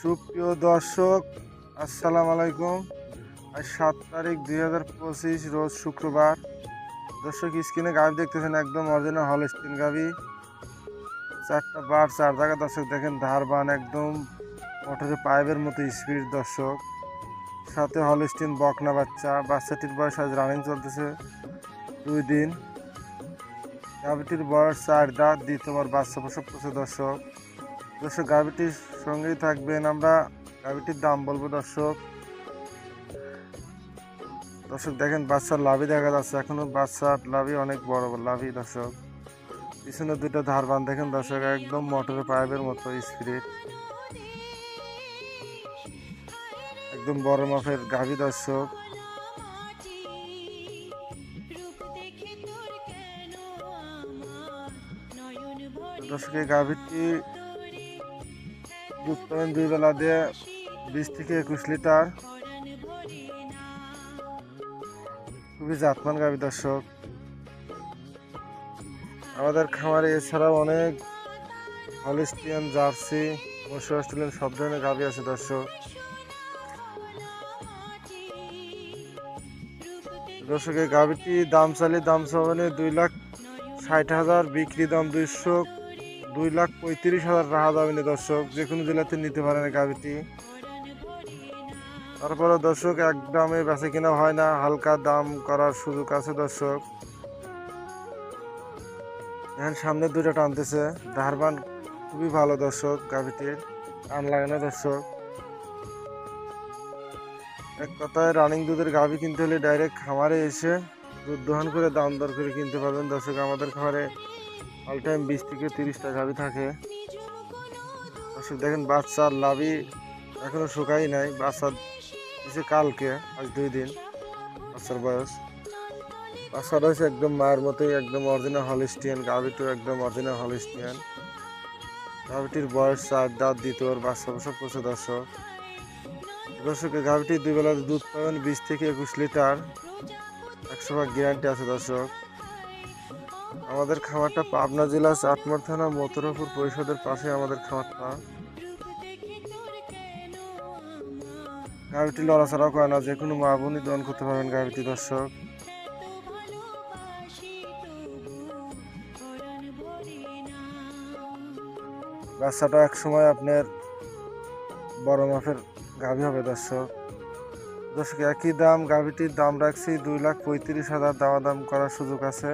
সুপ্রিয় দর্শক, আসসালামু আলাইকুম। আজ সাত তারিখ দুই হাজার পঁচিশ, রোজ শুক্রবার। দর্শক, স্ক্রিনে গাভি দেখতেছেন একদম অরিজিনাল হলস্টিন গাভি চারটা বার চার জায়গা দর্শক দেখেন, ধার বান একদম মোটরের পাইপের মতো স্পিড দর্শক। সাথে হল হলস্টিন বকনা বাচ্চা, বাচ্চাটির বয়স আজ রানিং চলতেছে দুই দিন। গাভিটির বয়স চার দাঁত, দ্বিতীয়বার বাচ্চা প্রসব করছে, দর্শক। দর্শক, গাভিটির সঙ্গেই থাকবেন আমরা। গাভিটির দাম বলব দর্শক। দর্শক, দেখেন বাচ্চার লাভই দেখা যাচ্ছে। এখনও বাচ্চার লাভই অনেক বড় লাভই দর্শক। পিছনে দুটো ধারবান দেখেন দর্শক, একদম মোটরের পাইপের মতো স্পিরিট একদম বড় মাপের গাভি দর্শক। দর্শক, এই গাভিটি দুধ পাবেন দুই বেলা দিয়ে বিশ থেকে একুশ লিটার। খুবই জাতমান গাভি দর্শক। আমাদের খামারে এছাড়াও অনেক হলিস্টিয়ান, জার্সি মশু অস্ট্রেলিয়ান সব ধরনের গাবি আছে দর্শক। দর্শক, এই গাভিটি দাম চালি দাম চাবানে দুই লাখ ষাট হাজার, বিক্রি দাম দুইশো দুই লাখ পঁয়ত্রিশ হাজার রাহা যাবে না দর্শক। যে কোনো জেলাতে নিতে পারেন গাভিটি। তারপরে দর্শক এক দামে বেচা কিনা হয় না, হালকা দাম করার সুযোগ আছে দর্শক। এখন সামনে দুটো টানতেছে। ধারবান খুবই ভালো দর্শক গাভিটির। টান লাগে না দর্শক। এক কথায় রানিং দুধের গাভি কিনতে হলে ডাইরেক্ট খামারে এসে দুধ দহন করে দাম দর করে কিনতে পারবেন দর্শক আমাদের খামারে অল টাইম বিশ থেকে তিরিশটা গাভি থাকে। আসলে দেখেন বাচ্চার লাভই এখনও শুকাই নাই। বাচ্চা দিছে কালকে, আজ দুই দিন, বাচ্চার বয়স। বাচ্চাটা হচ্ছে একদম মায়ের মতোই, একদম অরিজিনাল হলিস্টিয়ান গাভিটিও একদম অরিজিনাল হলিস্টিয়ান গাভিটির বয়স চার দাঁত দ্বিতীয়, বাচ্চা বসব করছে দর্শক দর্শক, এই গাভিটি দুই বেলা দুধ পাবেন বিশ থেকে একুশ লিটার। একশো ভাগ গ্যারান্টি আছে দর্শক। আমাদের খামারটা পাবনা জেলা চাটমার থানা মথুরাপুর পরিষদের পাশে আমাদের খামারটা গাভিটি লড়াচড়াও করে না, যে কোনো মা বোনই দহন করতে পারবেন গাভিটি, দর্শক। বাচ্চাটা এক সময় আপনার বড় মাপের গাভী হবে, দর্শক। দর্শক, একই দাম, গাভীটির দাম রাখছি দুই লাখ পঁয়ত্রিশ হাজার দাওয়া দাম করার সুযোগ আছে।